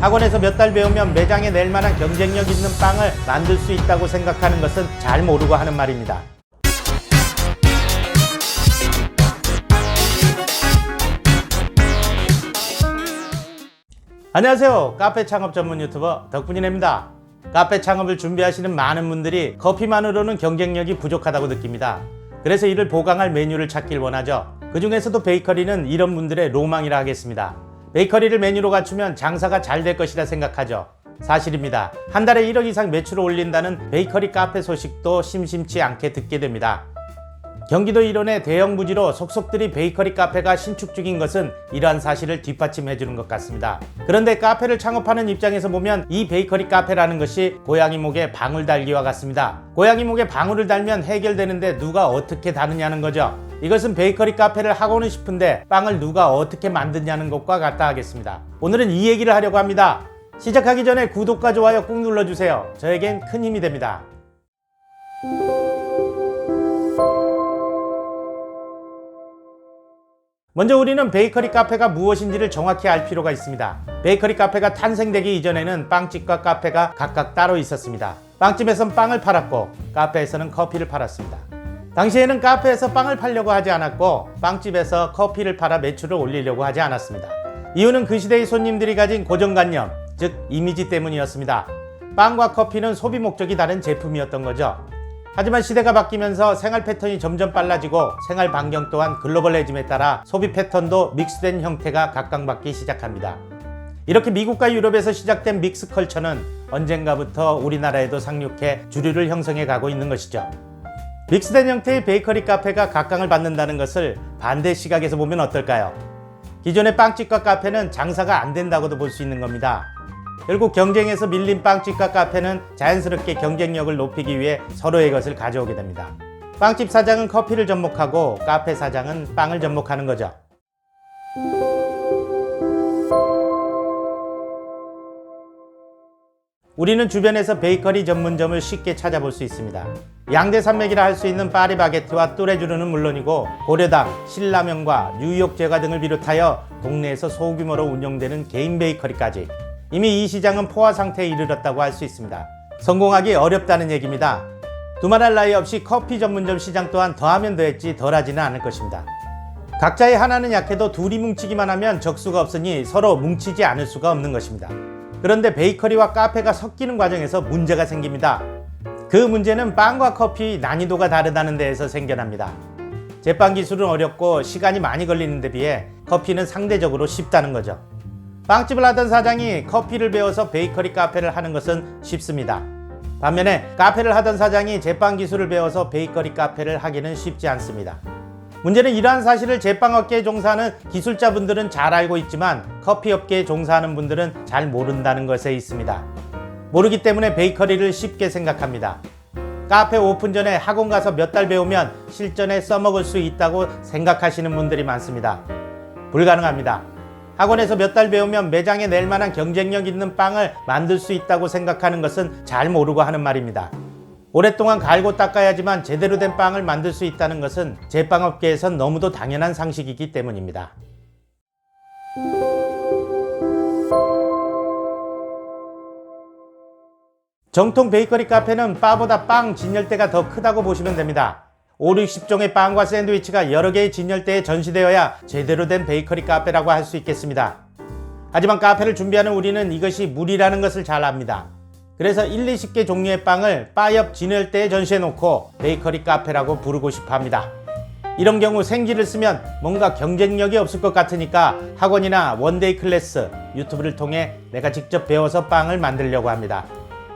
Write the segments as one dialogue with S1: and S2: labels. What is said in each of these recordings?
S1: 학원에서 몇 달 배우면 매장에 낼 만한 경쟁력 있는 빵을 만들 수 있다고 생각하는 것은 잘 모르고 하는 말입니다. 안녕하세요. 카페 창업 전문 유튜버 덕분이입니다. 카페 창업을 준비하시는 많은 분들이 커피만으로는 경쟁력이 부족하다고 느낍니다. 그래서 이를 보강할 메뉴를 찾길 원하죠. 그 중에서도 베이커리는 이런 분들의 로망이라 하겠습니다. 베이커리를 메뉴로 갖추면 장사가 잘 될 것이라 생각하죠. 사실입니다. 한 달에 1억 이상 매출을 올린다는 베이커리 카페 소식도 심심치 않게 듣게 됩니다. 경기도 일원의 대형 부지로 속속들이 베이커리 카페가 신축 중인 것은 이러한 사실을 뒷받침해 주는 것 같습니다. 그런데 카페를 창업하는 입장에서 보면 이 베이커리 카페라는 것이 고양이 목에 방울 달기와 같습니다. 고양이 목에 방울을 달면 해결되는데 누가 어떻게 다느냐는 거죠. 이것은 베이커리 카페를 하고는 싶은데 빵을 누가 어떻게 만드냐는 것과 같다 하겠습니다. 오늘은 이 얘기를 하려고 합니다. 시작하기 전에 구독과 좋아요 꾹 눌러주세요. 저에겐 큰 힘이 됩니다. 먼저 우리는 베이커리 카페가 무엇인지를 정확히 알 필요가 있습니다. 베이커리 카페가 탄생되기 이전에는 빵집과 카페가 각각 따로 있었습니다. 빵집에선 빵을 팔았고 카페에서는 커피를 팔았습니다. 당시에는 카페에서 빵을 팔려고 하지 않았고 빵집에서 커피를 팔아 매출을 올리려고 하지 않았습니다. 이유는 그 시대의 손님들이 가진 고정관념, 즉 이미지 때문이었습니다. 빵과 커피는 소비 목적이 다른 제품이었던 거죠. 하지만 시대가 바뀌면서 생활 패턴이 점점 빨라지고 생활 반경 또한 글로벌해짐에 따라 소비 패턴도 믹스된 형태가 각광받기 시작합니다. 이렇게 미국과 유럽에서 시작된 믹스 컬처는 언젠가부터 우리나라에도 상륙해 주류를 형성해 가고 있는 것이죠. 믹스된 형태의 베이커리 카페가 각광을 받는다는 것을 반대 시각에서 보면 어떨까요? 기존의 빵집과 카페는 장사가 안 된다고도 볼 수 있는 겁니다. 결국 경쟁에서 밀린 빵집과 카페는 자연스럽게 경쟁력을 높이기 위해 서로의 것을 가져오게 됩니다. 빵집 사장은 커피를 접목하고 카페 사장은 빵을 접목하는 거죠. 우리는 주변에서 베이커리 전문점을 쉽게 찾아볼 수 있습니다. 양대 산맥이라 할 수 있는 파리바게트와 뚜레쥬르는 물론이고 고려당, 신라면과 뉴욕 제과 등을 비롯하여 동네에서 소규모로 운영되는 개인 베이커리까지 이미 이 시장은 포화 상태에 이르렀다고 할 수 있습니다. 성공하기 어렵다는 얘기입니다. 두말할 나위 없이 커피 전문점 시장 또한 더하면 더했지 덜하지는 않을 것입니다. 각자의 하나는 약해도 둘이 뭉치기만 하면 적수가 없으니 서로 뭉치지 않을 수가 없는 것입니다. 그런데 베이커리와 카페가 섞이는 과정에서 문제가 생깁니다. 그 문제는 빵과 커피 난이도가 다르다는 데에서 생겨납니다. 제빵 기술은 어렵고 시간이 많이 걸리는 데 비해 커피는 상대적으로 쉽다는 거죠. 빵집을 하던 사장이 커피를 배워서 베이커리 카페를 하는 것은 쉽습니다. 반면에 카페를 하던 사장이 제빵 기술을 배워서 베이커리 카페를 하기는 쉽지 않습니다. 문제는 이러한 사실을 제빵업계에 종사하는 기술자분들은 잘 알고 있지만 커피업계에 종사하는 분들은 잘 모른다는 것에 있습니다. 모르기 때문에 베이커리를 쉽게 생각합니다. 카페 오픈 전에 학원 가서 몇 달 배우면 실전에 써먹을 수 있다고 생각하시는 분들이 많습니다. 불가능합니다. 학원에서 몇 달 배우면 매장에 낼 만한 경쟁력 있는 빵을 만들 수 있다고 생각하는 것은 잘 모르고 하는 말입니다. 오랫동안 갈고 닦아야지만 제대로 된 빵을 만들 수 있다는 것은 제빵업계에선 너무도 당연한 상식이기 때문입니다. 정통 베이커리 카페는 바보다 빵 진열대가 더 크다고 보시면 됩니다. 5, 60종의 빵과 샌드위치가 여러 개의 진열대에 전시되어야 제대로 된 베이커리 카페라고 할 수 있겠습니다. 하지만 카페를 준비하는 우리는 이것이 무리라는 것을 잘 압니다. 그래서 1, 20개 종류의 빵을 바 옆 진열대에 전시해 놓고 베이커리 카페라고 부르고 싶어 합니다. 이런 경우 생기를 쓰면 뭔가 경쟁력이 없을 것 같으니까 학원이나 원데이 클래스, 유튜브를 통해 내가 직접 배워서 빵을 만들려고 합니다.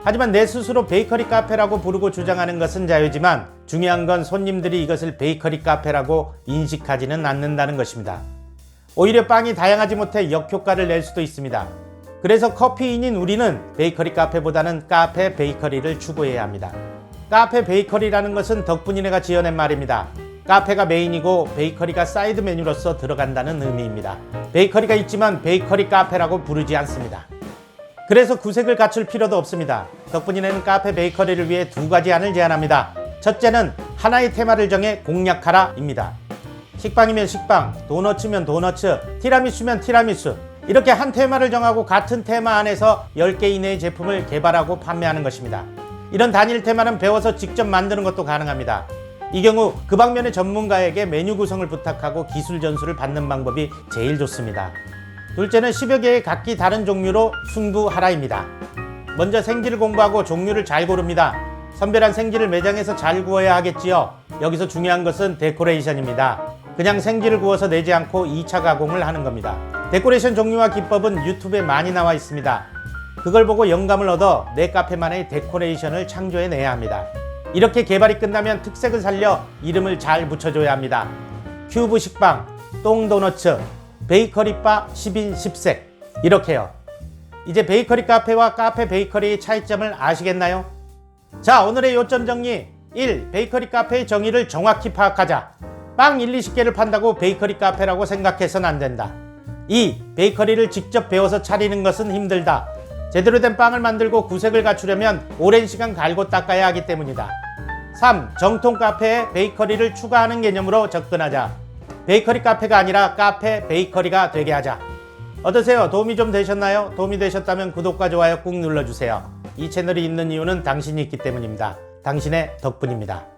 S1: 하지만 내 스스로 베이커리 카페라고 부르고 주장하는 것은 자유지만 중요한 건 손님들이 이것을 베이커리 카페라고 인식하지는 않는다는 것입니다. 오히려 빵이 다양하지 못해 역효과를 낼 수도 있습니다. 그래서 커피인인 우리는 베이커리 카페보다는 카페 베이커리를 추구해야 합니다. 카페 베이커리라는 것은 덕분이네가 지어낸 말입니다. 카페가 메인이고 베이커리가 사이드 메뉴로서 들어간다는 의미입니다. 베이커리가 있지만 베이커리 카페라고 부르지 않습니다. 그래서 구색을 갖출 필요도 없습니다. 덕분이네는 카페 베이커리를 위해 두 가지 안을 제안합니다. 첫째는 하나의 테마를 정해 공략하라입니다. 식빵이면 식빵, 도너츠면 도너츠, 티라미수면 티라미수, 이렇게 한 테마를 정하고 같은 테마 안에서 10개 이내의 제품을 개발하고 판매하는 것입니다. 이런 단일 테마는 배워서 직접 만드는 것도 가능합니다. 이 경우 그 방면의 전문가에게 메뉴 구성을 부탁하고 기술 전수를 받는 방법이 제일 좋습니다. 둘째는 10여 개의 각기 다른 종류로 승부하라입니다. 먼저 생지를 공부하고 종류를 잘 고릅니다. 선별한 생지를 매장에서 잘 구워야 하겠지요. 여기서 중요한 것은 데코레이션입니다. 그냥 생지를 구워서 내지 않고 2차 가공을 하는 겁니다. 데코레이션 종류와 기법은 유튜브에 많이 나와 있습니다. 그걸 보고 영감을 얻어 내 카페만의 데코레이션을 창조해 내야 합니다. 이렇게 개발이 끝나면 특색을 살려 이름을 잘 붙여줘야 합니다. 큐브 식빵, 똥도너츠, 베이커리바 10인 10색 이렇게요. 이제 베이커리 카페와 카페 베이커리의 차이점을 아시겠나요? 자 오늘의 요점 정리 1. 베이커리 카페의 정의를 정확히 파악하자 빵 1, 20개를 판다고 베이커리 카페라고 생각해서는 안 된다 2. 베이커리를 직접 배워서 차리는 것은 힘들다 제대로 된 빵을 만들고 구색을 갖추려면 오랜 시간 갈고 닦아야 하기 때문이다 3. 정통 카페에 베이커리를 추가하는 개념으로 접근하자 베이커리 카페가 아니라 카페 베이커리가 되게 하자 어떠세요? 도움이 좀 되셨나요? 도움이 되셨다면 구독과 좋아요 꾹 눌러주세요. 이 채널이 있는 이유는 당신이 있기 때문입니다. 당신의 덕분입니다.